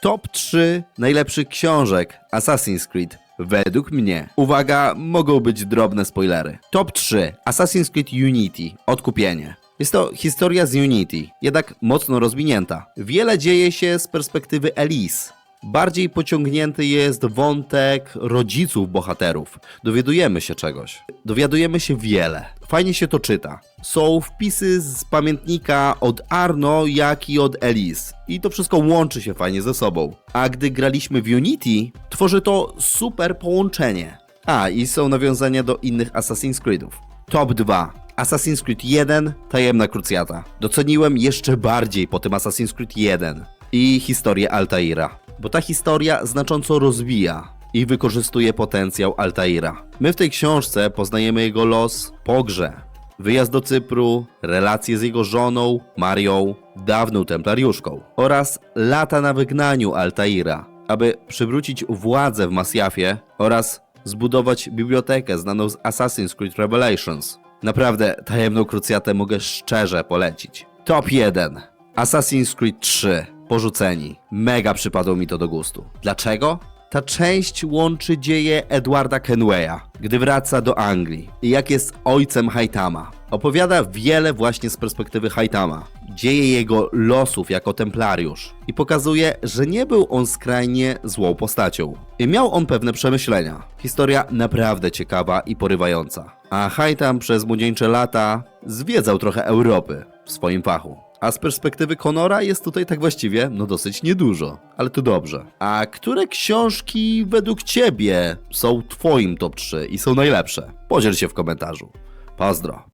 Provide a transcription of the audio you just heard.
Top 3 najlepszych książek Assassin's Creed według mnie. Uwaga, mogą być drobne spoilery. Top 3 Assassin's Creed Unity Odkupienie. Jest to historia z Unity, jednak mocno rozwinięta. Wiele dzieje się z perspektywy Elise. Bardziej pociągnięty jest wątek rodziców bohaterów. Dowiadujemy się czegoś. Dowiadujemy się wiele. Fajnie się to czyta. Są wpisy z pamiętnika od Arno, jak i od Elise. I to wszystko łączy się fajnie ze sobą. A gdy graliśmy w Unity, tworzy to super połączenie. A, i są nawiązania do innych Assassin's Creedów. Top 2. Assassin's Creed 1 Tajemna Krucjata. Doceniłem jeszcze bardziej po tym Assassin's Creed 1 i historię Altaira, bo ta historia znacząco rozwija i wykorzystuje potencjał Altaira. My w tej książce poznajemy jego los po grze. Wyjazd do Cypru, relacje z jego żoną, Marią, dawną templariuszką oraz lata na wygnaniu Altaira, aby przywrócić władzę w Masjafie oraz zbudować bibliotekę znaną z Assassin's Creed Revelations. Naprawdę, tajemną krucjatę mogę szczerze polecić. Top 1. Assassin's Creed 3. Porzuceni. Mega przypadło mi to do gustu. Dlaczego? Ta część łączy dzieje Edwarda Kenwaya, gdy wraca do Anglii i jak jest ojcem Haitama. Opowiada wiele właśnie z perspektywy Haitama. Dzieje jego losów jako templariusz i pokazuje, że nie był on skrajnie złą postacią. I miał on pewne przemyślenia. Historia naprawdę ciekawa i porywająca. A Haitam przez młodzieńcze lata zwiedzał trochę Europy w swoim fachu. A z perspektywy Conora jest tutaj tak właściwie, no dosyć niedużo, ale to dobrze. A które książki według Ciebie są Twoim top 3 i są najlepsze? Podziel się w komentarzu. Pozdro.